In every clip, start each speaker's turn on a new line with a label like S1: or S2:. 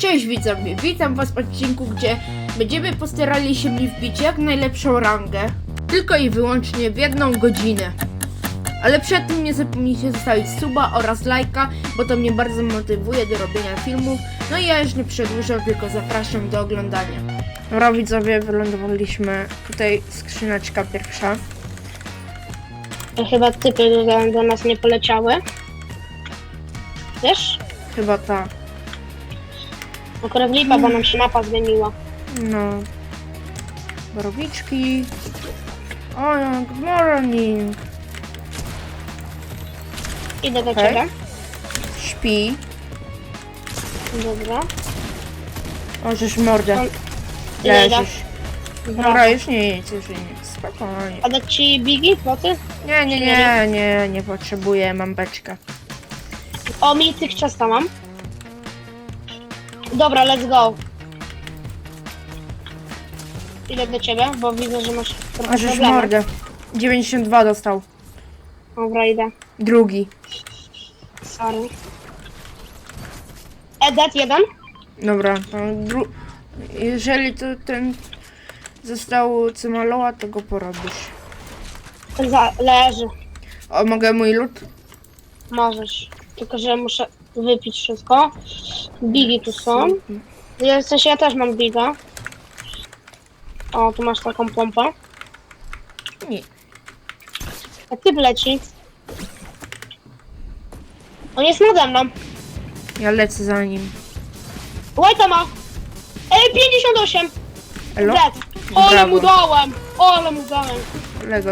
S1: Cześć widzowie, witam was w odcinku, gdzie będziemy postarali się mi wbić jak najlepszą rangę, tylko i wyłącznie w jedną godzinę. Ale przed tym nie zapomnijcie zostawić suba oraz lajka, bo to mnie bardzo motywuje do robienia filmów. No i ja już nie przedłużam, tylko zapraszam do oglądania. Dobra widzowie, wylądowaliśmy tutaj skrzyneczka pierwsza.
S2: To chyba typy do, do nas nie poleciały. Wiesz?
S1: Chyba ta.
S2: Akurat lipa, bo nam się mapa zmieniła.
S1: No. Borowiczki. O, no, good morning.
S2: Idę do
S1: Okej.
S2: ciebie.
S1: Śpi.
S2: Dobra.
S1: O, żeż mordę.
S2: On- Ile da?
S1: Leżysz.
S2: Dobra.
S1: Dobra, już nie nic, już nie nic. Spokojnie.
S2: A dać ci bigi, boty?
S1: Nie, nie, nie, nie, nie potrzebuję, mam beczkę.
S2: O, milcych ciasta mam. Dobra, let's go. Idę do ciebie, bo widzę, że masz trochę
S1: A żeż
S2: problemy.
S1: mordę. 92 dostał.
S2: Dobra, idę.
S1: Drugi.
S2: Sorry. Edet jeden.
S1: Dobra, to dru... Jeżeli to ten został cymaloła, to go porobisz.
S2: Za, leży.
S1: O, mogę mój lód?
S2: Możesz. Tylko, że muszę wypić wszystko. Bigi tu są. Ja, w sensie ja też mam biga. O, tu masz taką pompę.
S1: Nie.
S2: A ty leci. On jest nade mną.
S1: Ja lecę za nim.
S2: Łajta ma. Ej, 58.
S1: Elo?
S2: Dead. Ole
S1: Brawo.
S2: mu dałem. Ole mu dałem.
S1: Lego.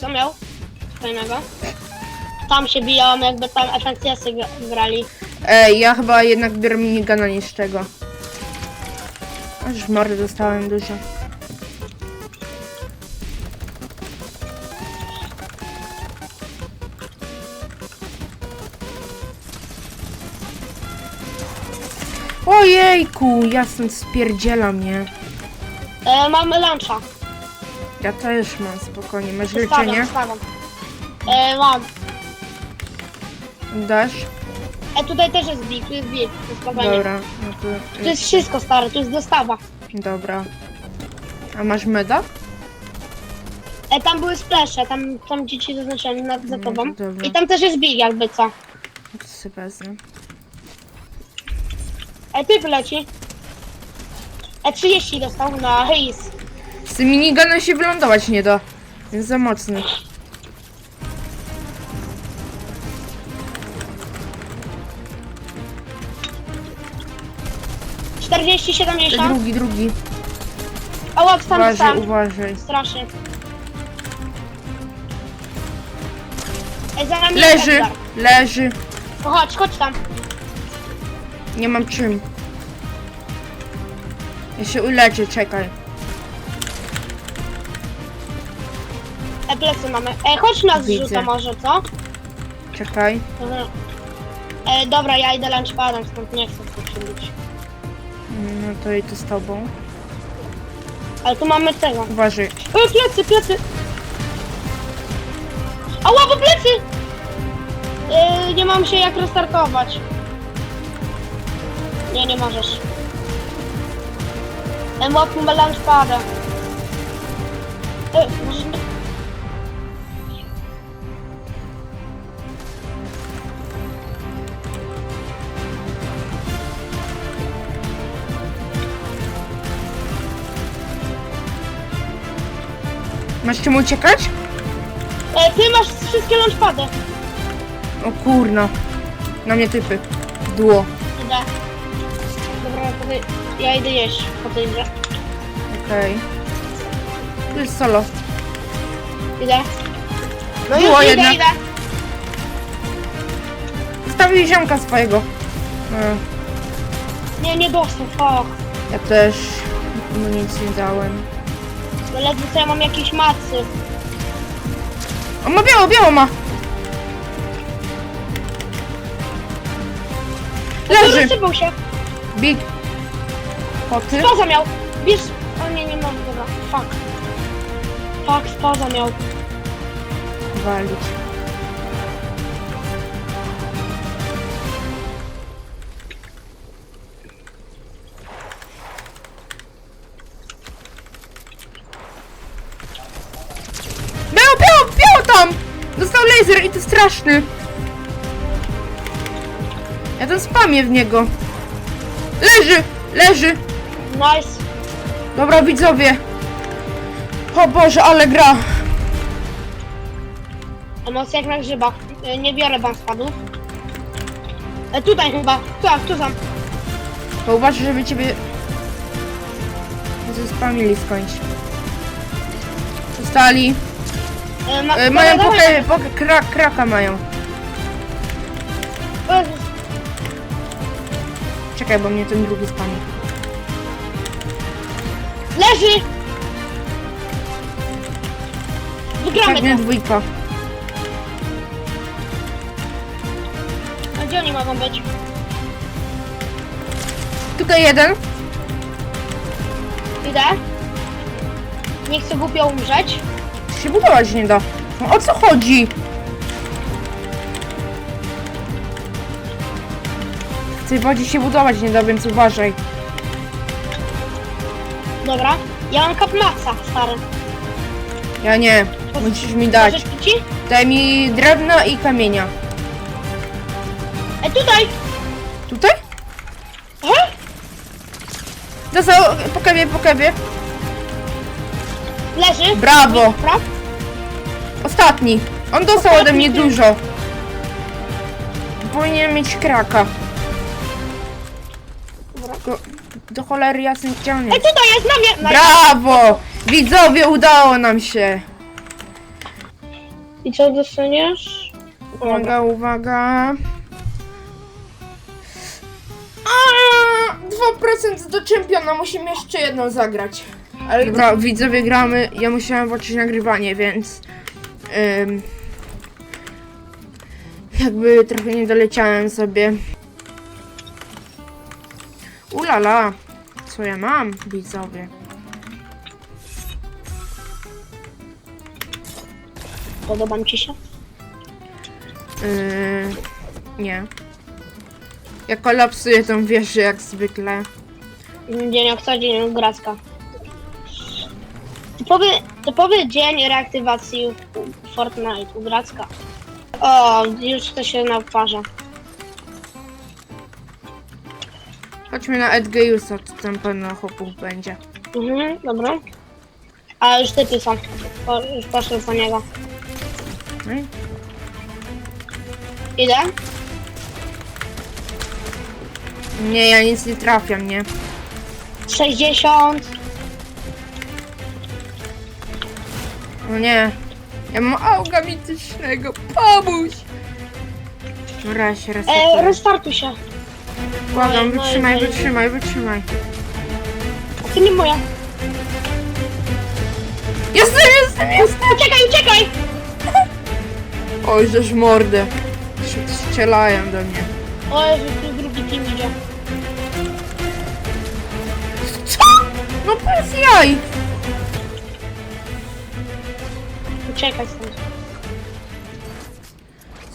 S2: Co miał? Fajnego. Tam się bijałam, jakby tam FNCS-y gra- grali.
S1: Ej, ja chyba jednak biorę minigana niż tego. Aż mordę dostałem dużo. Ojejku, ja stąd spierdzielam, nie?
S2: E, mamy luncha.
S1: Ja też mam spokojnie. Masz
S2: Zostawiam,
S1: leczenie?
S2: E, mam.
S1: Dasz?
S2: E, tutaj też jest big, tu jest big. To jest spokojnie.
S1: Dobra, no to...
S2: To jest wszystko stare, to jest dostawa.
S1: Dobra. A masz meda?
S2: E, tam były splesze, tam, tam dzieci zaznaczyłem nad za
S1: No,
S2: tobą.
S1: dobra.
S2: I tam też jest big, jakby co.
S1: No To sobie wezmę.
S2: E, ty wyleci. E, 30 dostał na hejs.
S1: Z tym miniganem się wylądować nie da. Jest za mocny.
S2: Czterdzieści 70.
S1: Drugi, drugi.
S2: A łap tam
S1: Uważaj,
S2: sam.
S1: uważaj.
S2: Strasznie. E, za nami
S1: Leży,
S2: Edgar.
S1: leży.
S2: O, chodź, chodź tam.
S1: Nie mam czym. Ja się uleczę, czekaj.
S2: E, plecy mamy. E, chodź nas
S1: Widzę.
S2: zrzuca może, co?
S1: Czekaj.
S2: Dobra. E, dobra, ja idę lunchpadem, stąd nie chcę tu przybyć.
S1: No to i to z tobą.
S2: Ale tu mamy tego.
S1: Uważaj.
S2: E, plecy, plecy! Ała, bo plecy! E, nie mam się jak restartować. Nie, nie możesz. E, łapmy lunchpada. E,
S1: Masz czym uciekać?
S2: E, ty masz wszystkie lunchpady.
S1: O kurna. Na mnie typy. Duo.
S2: Idę. Dobra, to ty, ja idę jeść po tej grze.
S1: Okej. Tu jest solo.
S2: Idę. No
S1: Było
S2: już idę,
S1: jednak.
S2: idę.
S1: Zostawił ziomka swojego. E,
S2: Nie, nie dostał, fuck.
S1: Ja też mu nic nie dałem.
S2: No ledwo co ja mam jakieś macy.
S1: O, ma biało, biało ma! Leży!
S2: Rozsypał się.
S1: Big. Poty.
S2: Spaza miał. Bierz. O nie, nie mam dobra. Fuck. Fuck, spaza miał.
S1: Walić. Laser i to straszny. Ja tam spamię w niego. Leży, leży.
S2: Nice.
S1: Dobra, widzowie. O Boże, ale gra.
S2: Emocje jak na grzybach. E, Nie biorę wam spadów. E, tutaj chyba. Tak, tu tam.
S1: To uważaj, żeby ciebie... Zespamili skończ. Zostali.
S2: E, ma,
S1: E, mają pokę, pokę, krak, kraka mają. Czekaj, bo mnie ten drugi spami.
S2: Leży! Wygramy
S1: Tak, nie
S2: to.
S1: dwójka.
S2: A gdzie oni mogą być?
S1: Tutaj jeden.
S2: Idę. Nie chcę głupio umrzeć.
S1: Się budować nie da. No o co chodzi? W tej wodzie się budować nie da, więc uważaj.
S2: Dobra. Ja mam kapmaxa, stary.
S1: Ja nie. Musisz mi dać.
S2: Ci?
S1: Daj mi drewna i kamienia.
S2: E, tutaj!
S1: Tutaj?
S2: Aha.
S1: Dostał po kewie, po.
S2: Leży.
S1: Brawo.
S2: Praw?
S1: Ostatni. On dostał ode mnie
S2: Ostatni.
S1: dużo. Powinien mieć kraka.
S2: Dobra.
S1: Go, do cholery jasny gdzie on
S2: E,
S1: jest?
S2: tutaj jest na mnie! Na...
S1: Brawo! Widzowie, udało nam się.
S2: I co dostaniesz?
S1: Uwaga, uwaga. A, 2% do czempiona, musimy jeszcze jedną zagrać. Ale dobra, widzowie gramy, ja musiałem włączyć nagrywanie, więc... ym, jakby trochę nie doleciałem sobie. Ulala, co ja mam, widzowie?
S2: Podoba mi ci się?
S1: Yy, nie. Ja kolapsuję tą wieżę jak zwykle.
S2: Dzień jak co dzień gracka. Typowy, typowy dzień reaktywacji Fortnite u gracka. O, już to się naparza.
S1: Chodźmy na Edgeiusa, to tam pełno chłopów będzie.
S2: Mhm, dobra. A już typy są. Po, już poszły po niego.
S1: No
S2: Idę?
S1: Nie, ja nic nie trafiam, nie?
S2: 60.
S1: No nie. Ja mam auga mitycznego, pomóż! Dobra, ja się
S2: E,
S1: resetuję.
S2: restartuj się.
S1: Błagam,
S2: no i-
S1: wytrzymaj,
S2: no i-
S1: wytrzymaj, wytrzymaj.
S2: A to nie moja.
S1: Jestem, jestem, jestem!
S2: Uciekaj, uciekaj!
S1: Oj, żeż mordę. Sz- Strzelają do mnie.
S2: O Jezu, tu drugi team idzie.
S1: Co? No bez jaj!
S2: Uciekaj stąd.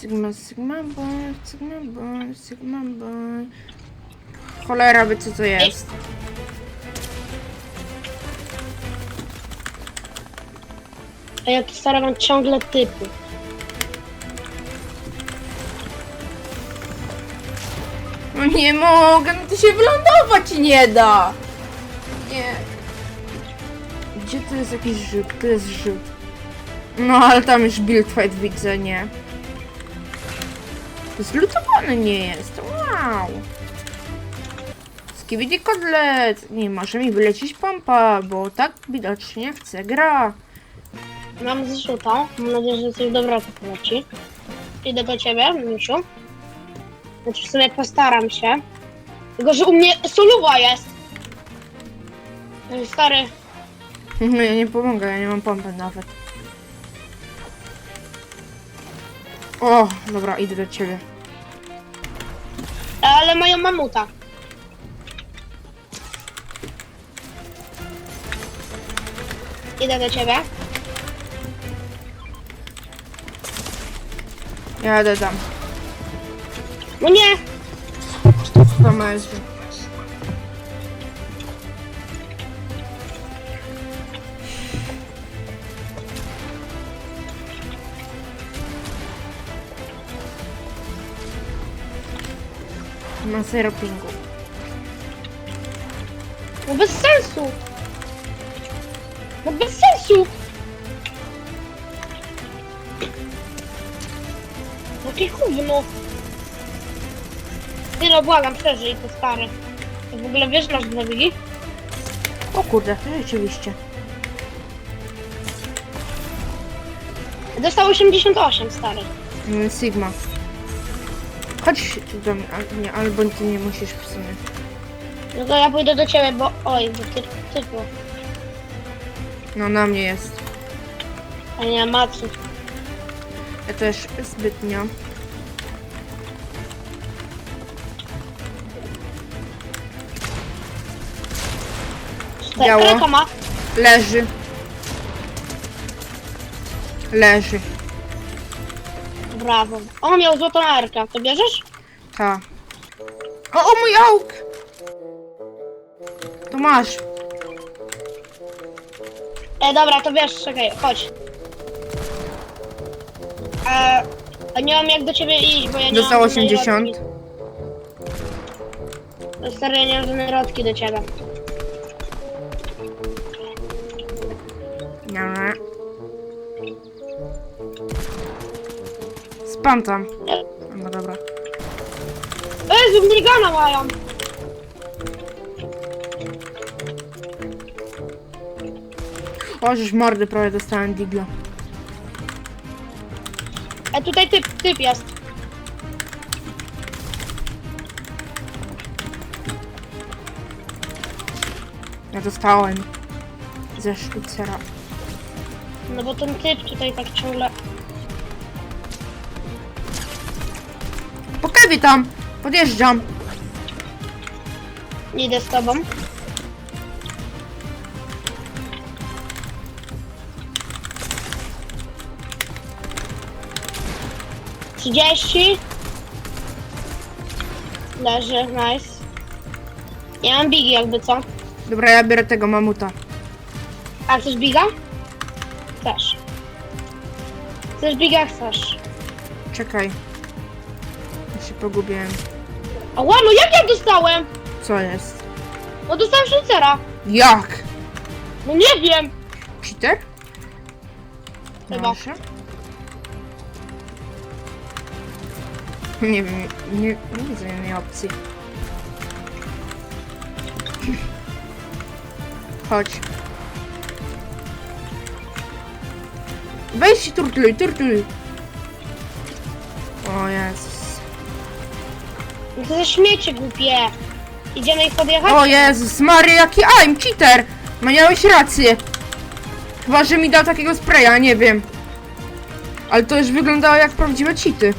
S1: Sigma, Sigma boy, Sigma boy, Sigma boy. Cholera wie co to jest.
S2: A ja tu stary mam ciągle typy.
S1: No nie mogę, no to się wylądować nie da. Nie. Gdzie to jest jakiś rzut? To jest rzut. No ale tam już build fight widzę, nie. Zlutowany nie jest. Wow. Skibidi kotlet. Nie może mi wylecieć pompa, bo tak widocznie chce gra.
S2: Mam zrzuta. Mam nadzieję, że coś dobrego poleci. Idę do ciebie, misiu. Znaczy w sumie postaram się. Tylko, że u mnie soluwa jest. Stary,
S1: Ja nie pomogę, ja nie mam pompy nawet. O, dobra, idę do ciebie.
S2: ale mają mamuta. Idę do ciebie.
S1: Ja jadę tam.
S2: No nie!
S1: To ma jest. Ma zero pingu.
S2: No bez sensu. No bez sensu. Jakie gówno. Ty no błagam, przeżyj to stary. Ty w ogóle wiesz, masz dwa bigi?
S1: O kurde, rzeczywiście.
S2: Dostał 88 stary.
S1: Mm, Sigma. Chodź tu do mnie, al- nie, albo ty nie musisz w sumie.
S2: No to ja pójdę do ciebie, bo oj, bo ty typu.
S1: No na mnie jest.
S2: A nie Matsu.
S1: Ja też zbytnio. Biało.
S2: Ma.
S1: Leży. Leży.
S2: On miał złotą arkę. To bierzesz?
S1: Ta. O, o mój auk! To masz.
S2: E, dobra, to wiesz, czekaj, chodź. E, a nie mam jak do ciebie iść, bo ja nie
S1: Dostał
S2: mam żadnej
S1: 80.
S2: lotki. No Stary, ja nie mam żadnej lotki do ciebie.
S1: Nie, nie. Spam tam. No dobra.
S2: Jezu, minigana mają!
S1: O, żeż mordy prawie dostałem digla.
S2: E, tutaj typ, typ jest.
S1: Ja dostałem. Ze sztucera.
S2: No bo ten typ tutaj tak ciągle...
S1: Po kewie tam! Podjeżdżam.
S2: Idę z tobą. Trzydzieści. Leży, nice. Ja mam bigi jakby co.
S1: Dobra, ja biorę tego mamuta.
S2: A chcesz biga? Chcesz. Chcesz biga? Chcesz.
S1: Czekaj. Się pogubiłem.
S2: A no jak ja dostałem?
S1: Co jest?
S2: No dostałem szulcera.
S1: Jak?
S2: No nie wiem.
S1: Cheater?
S2: Chyba.
S1: Proszę. Nie wiem, nie, nie widzę innej opcji. Chodź. Weź się turtluj, turtluj. O Jezus.
S2: No to za śmiecie głupie. Idziemy ich podjechać?
S1: O Jezus Maria, jaki aim, cheater! No miałeś rację. Chyba, że mi dał takiego spraya, nie wiem. Ale to już wyglądało jak prawdziwe cheaty.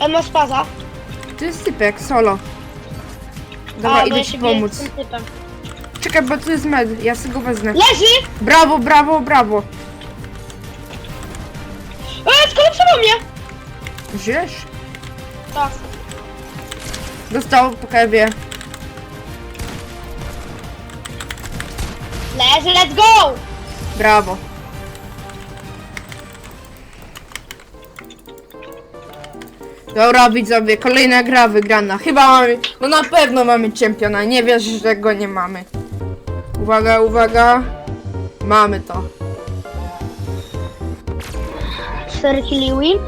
S2: E, ma spaza.
S1: To jest typek, solo. Dobra,
S2: A, bo
S1: idę
S2: ja
S1: ci
S2: się biję z
S1: pomóc.
S2: tym typem.
S1: Czekaj, bo tu jest med, ja sobie go wezmę.
S2: Leży!
S1: Brawo, brawo, brawo.
S2: E, skolapsował mnie!
S1: Żyjesz?
S2: Tak.
S1: Dostał po kewie.
S2: Leży, let's go!
S1: Brawo. Dobra widzowie, kolejna gra wygrana. Chyba mamy, no na pewno mamy czempiona, nie wiesz, że go nie mamy. Uwaga, uwaga. Mamy to.
S2: 4 killi win.